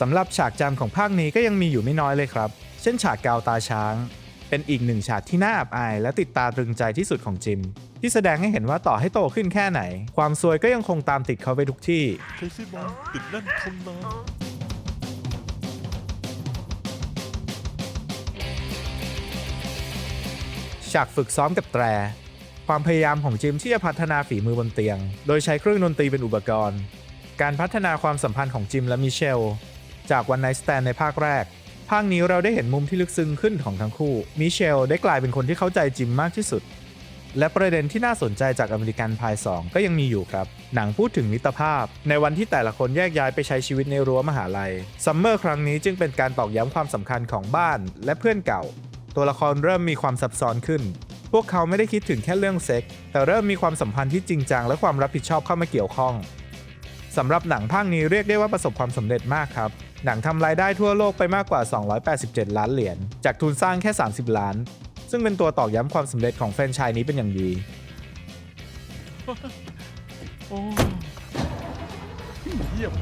สำหรับฉากจำของภาคนี้ก็ยังมีอยู่ไม่น้อยเลยครับ เช่นฉากกาวตาช้าง เป็นอีกหนึ่งฉากที่น่าอับอาย และติดตาตรึงใจที่สุดของจิม ที่แสดงให้เห็นว่าต่อให้โตขึ้นแค่ไหน ความซวยก็ยังคงตามติดเขาไปทุกที่ เคซี่บอลติดแน่นทนนานฉากฝึกซ้อมกับแตร ความพยายามของจิมที่จะพัฒนาฝีมือบนเตียง โดยใช้เครื่องดนตรีเป็นอุปกรณ์ การพัฒนาความสัมพันธ์ของจิมและมิเชล จากวันไนสแตนในภาคแรก ภาคนี้เราได้เห็นมุมที่ลึกซึ้งขึ้นของทั้งคู่ มิเชลได้กลายเป็นคนที่เข้าใจจิมมากที่สุด และประเด็นที่น่าสนใจจากอเมริกันพาย 2 ก็ยังมีอยู่ครับ หนังพูดถึงมิตรภาพ ในวันที่แต่ละคนแยกย้ายไปใช้ชีวิตในรั้วมหาลัย ซัมเมอร์ครั้งนี้จึงเป็นการตอกย้ำความสำคัญของบ้านและเพื่อนเก่า ตัวละครเริ่มมีความซับซ้อนขึ้น พวกเขาไม่ได้คิดถึงแค่เรื่องเซ็กส์แต่เริ่มมีความสัมพันธ์ที่จริงจังและความรับผิดชอบเข้ามาเกี่ยวข้อง สำหรับหนังภาคนี้เรียกได้ว่าประสบความสำเร็จมากครับ หนังทำรายได้ทั่วโลกไปมากกว่า 287 ล้านเหรียญ จากทุนสร้างแค่ 30 ล้าน ซึ่งเป็นตัวตอกย้ำความสำเร็จของแฟรนไชส์นี้เป็นอย่างดีโอ้เยี่ยม